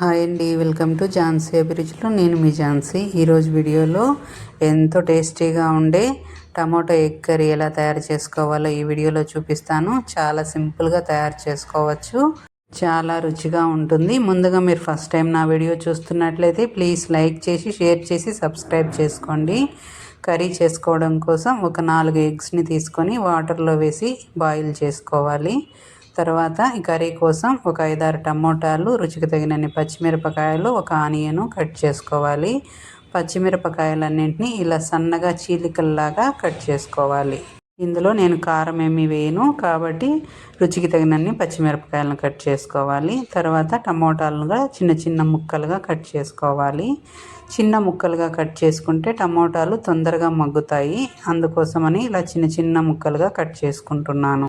Hi అండి welcome to Jhansi అభిరుచిలో. నేను మీ ఝాన్సీ. ఈరోజు వీడియోలో ఎంతో టేస్టీగా ఉండే టమాటో ఎగ్ కర్రీ ఎలా తయారు చేసుకోవాలో ఈ వీడియోలో చూపిస్తాను. చాలా సింపుల్గా తయారు చేసుకోవచ్చు. చాలా రుచిగా ఉంటుంది. ముందుగా మీరు ఫస్ట్ టైం నా వీడియో చూస్తున్నట్లయితే ప్లీజ్ లైక్ చేసి షేర్ చేసి సబ్స్క్రైబ్ చేసుకోండి. కర్రీ చేసుకోవడం కోసం ఒక నాలుగు ఎగ్స్ని తీసుకొని వాటర్లో వేసి బాయిల్ చేసుకోవాలి. తర్వాత ఈ కర్రీ కోసం ఒక ఐదారు టమోటాలు రుచికి తగినన్ని పచ్చిమిరపకాయలు ఒక ఆనియను కట్ చేసుకోవాలి. పచ్చిమిరపకాయలన్నింటినీ ఇలా సన్నగా చీలికల్లాగా కట్ చేసుకోవాలి. ఇందులో నేను కారం ఏమి వేయను కాబట్టి రుచికి తగినన్ని పచ్చిమిరపకాయలను కట్ చేసుకోవాలి. తర్వాత టమోటాలుగా చిన్న చిన్న ముక్కలుగా కట్ చేసుకోవాలి. చిన్న ముక్కలుగా కట్ చేసుకుంటే టమోటాలు తొందరగా మగ్గుతాయి. అందుకోసమని ఇలా చిన్న చిన్న ముక్కలుగా కట్ చేసుకుంటున్నాను.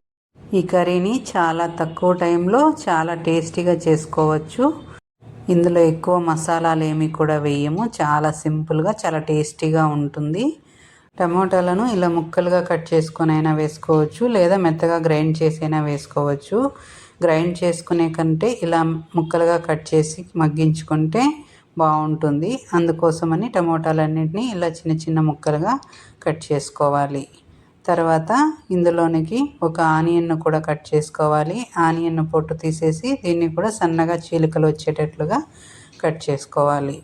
ఈ కర్రీని చాలా తక్కువ టైంలో చాలా టేస్టీగా చేసుకోవచ్చు. ఇందులో ఎక్కువ మసాలాలు ఏమి కూడా వేయము. చాలా సింపుల్గా చాలా టేస్టీగా ఉంటుంది. టమోటాలను ఇలా ముక్కలుగా కట్ చేసుకొని అయినా వేసుకోవచ్చు లేదా మెత్తగా గ్రైండ్ చేసి అయినా వేసుకోవచ్చు. గ్రైండ్ చేసుకునే కంటే ఇలా ముక్కలుగా కట్ చేసి మగ్గించుకుంటే బాగుంటుంది. అందుకోసమని టమోటాలన్నింటినీ ఇలా చిన్న చిన్న ముక్కలుగా కట్ చేసుకోవాలి. తర్వాత ఇందులోనికి ఒక ఆనియన్ను కూడా కట్ చేసుకోవాలి. ఆనియన్ పొట్టు తీసేసి దీన్ని కూడా సన్నగా చీలికలు వచ్చేటట్లుగా కట్ చేసుకోవాలి.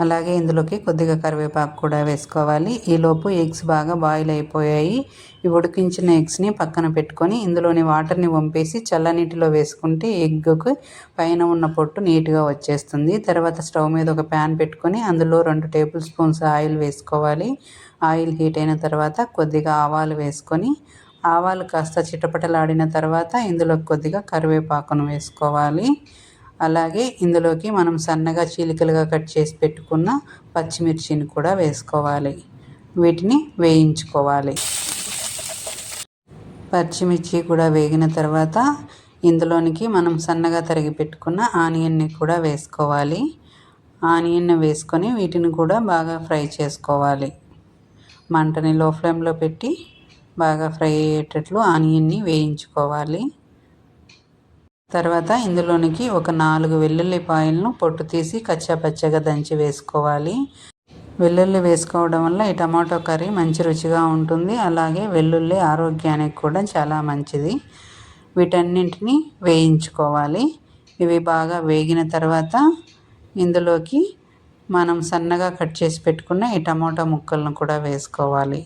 అలాగే ఇందులోకి కొద్దిగా కరివేపాకు కూడా వేసుకోవాలి. ఈలోపు ఎగ్స్ బాగా బాయిల్ అయిపోయాయి. ఈ ఉడికించిన ఎగ్స్ని పక్కన పెట్టుకొని ఇందులోని వాటర్ని వంపేసి చల్లనీటిలో వేసుకుంటే ఎగ్గుకు పైన ఉన్న పొట్టు నీట్గా వచ్చేస్తుంది. తర్వాత స్టవ్ మీద ఒక ప్యాన్ పెట్టుకొని అందులో రెండు టేబుల్ స్పూన్స్ ఆయిల్ వేసుకోవాలి. ఆయిల్ హీట్ అయిన తర్వాత కొద్దిగా ఆవాలు వేసుకొని ఆవాలు కాస్త చిటపటలాడిన తర్వాత ఇందులో కొద్దిగా కరివేపాకును వేసుకోవాలి. అలాగే ఇందులోకి మనం సన్నగా చీలికలుగా కట్ చేసి పెట్టుకున్న పచ్చిమిర్చిని కూడా వేసుకోవాలి. వీటిని వేయించుకోవాలి. పచ్చిమిర్చి కూడా వేగిన తర్వాత ఇందులోనికి మనం సన్నగా తరిగి పెట్టుకున్న ఆనియన్ని కూడా వేసుకోవాలి. ఆనియన్ వేసుకొని వీటిని కూడా బాగా ఫ్రై చేసుకోవాలి. మంటని లో ఫ్లేమ్లో పెట్టి బాగా ఫ్రై అయ్యేటట్లు ఆనియన్ని వేయించుకోవాలి. తర్వాత ఇందులోనికి ఒక నాలుగు వెల్లుల్లిపాయలను పొట్టు తీసి కచ్చాపచ్చగా దంచి వేసుకోవాలి. వెల్లుల్లి వేసుకోవడం వల్ల ఈ టమాటో కర్రీ మంచి రుచిగా ఉంటుంది. అలాగే వెల్లుల్లి ఆరోగ్యానికి కూడా చాలా మంచిది. వీటన్నింటినీ వేయించుకోవాలి. ఇవి బాగా వేగిన తర్వాత ఇందులోకి మనం సన్నగా కట్ చేసి పెట్టుకున్న ఈ టమాటా ముక్కలను కూడా వేసుకోవాలి.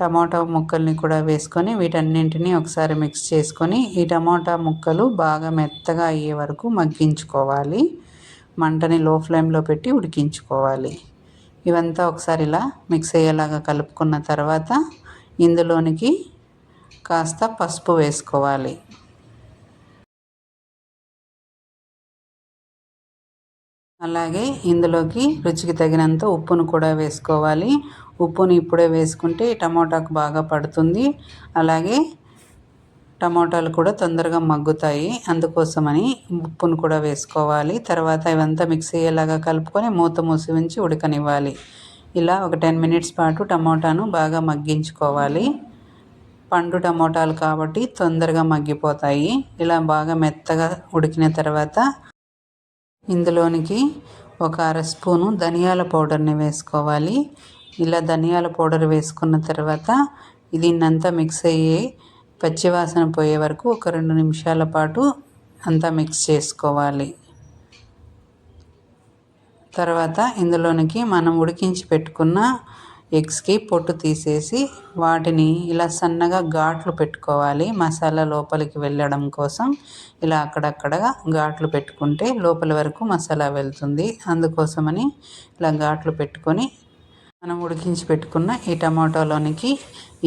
టమాటా ముక్కల్ని కూడా వేసుకొని వీటన్నింటినీ ఒకసారి మిక్స్ చేసుకొని ఈ టమాటా ముక్కలు బాగా మెత్తగా అయ్యే వరకు మగ్గించుకోవాలి. మంటని లో ఫ్లేమ్లో పెట్టి ఉడికించుకోవాలి. ఇవంతా ఒకసారి ఇలా మిక్స్ అయ్యేలాగా కలుపుకున్న తర్వాత ఇందులోనికి కాస్త పసుపు వేసుకోవాలి. అలాగే ఇందులోకి రుచికి తగినంత ఉప్పును కూడా వేసుకోవాలి. ఉప్పుని ఇప్పుడే వేసుకుంటే టమోటాకు బాగా పడుతుంది. అలాగే టమోటాలు కూడా తొందరగా మగ్గుతాయి. అందుకోసమని ఉప్పును కూడా వేసుకోవాలి. తర్వాత ఇవంతా మిక్స్ అయ్యేలాగా కలుపుకొని మూత మూసి ఉంచి ఉడకనివ్వాలి. ఇలా ఒక టెన్ మినిట్స్ పాటు టమోటాను బాగా మగ్గించుకోవాలి. పండు టమోటాలు కాబట్టి తొందరగా మగ్గిపోతాయి. ఇలా బాగా మెత్తగా ఉడికిన తర్వాత ఇందులోనికి ఒక అర స్పూను ధనియాల పౌడర్ని వేసుకోవాలి. ఇలా ధనియాల పౌడర్ వేసుకున్న తర్వాత దీన్నంతా మిక్స్ అయ్యి పచ్చివాసన పోయే వరకు ఒక రెండు నిమిషాల పాటు అంతా మిక్స్ చేసుకోవాలి. తర్వాత ఇందులోనికి మనం ఉడికించి పెట్టుకున్న ఎగ్స్కి పొట్టు తీసేసి వాటిని ఇలా సన్నగా ఘాట్లు పెట్టుకోవాలి. మసాలా లోపలికి వెళ్ళడం కోసం ఇలా అక్కడక్కడ ఘాట్లు పెట్టుకుంటే లోపల వరకు మసాలా వెళ్తుంది. అందుకోసమని ఇలా ఘాట్లు పెట్టుకొని మనం ఉడికించి పెట్టుకున్న ఈ టమాటోలోనికి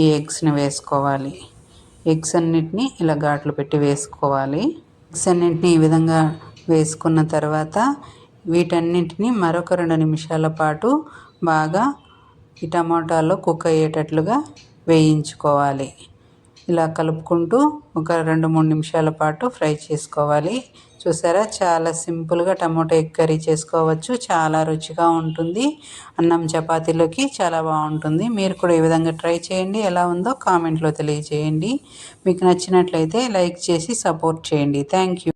ఈ ఎగ్స్ని వేసుకోవాలి. ఎగ్స్ అన్నిటిని ఇలా ఘాట్లు పెట్టి వేసుకోవాలి. ఎగ్స్ అన్నింటినీ ఈ విధంగా వేసుకున్న తర్వాత వీటన్నింటినీ మరొక రెండు నిమిషాల పాటు బాగా ఈ టమాటాలో కుక్ అయ్యేటట్లుగా వేయించుకోవాలి. ఇలా కలుపుకుంటూ ఒక రెండు మూడు నిమిషాల పాటు ఫ్రై చేసుకోవాలి. చూసారా? చాలా సింపుల్గా టమాటో ఎగ్ కర్రీ చేసుకోవచ్చు. చాలా రుచిగా ఉంటుంది. అన్నం చపాతీలోకి చాలా బాగుంటుంది. మీరు కూడా ఈ విధంగా ట్రై చేయండి. ఎలా ఉందో కామెంట్లో తెలియజేయండి. మీకు నచ్చినట్లయితే లైక్ చేసి సపోర్ట్ చేయండి. Thank you.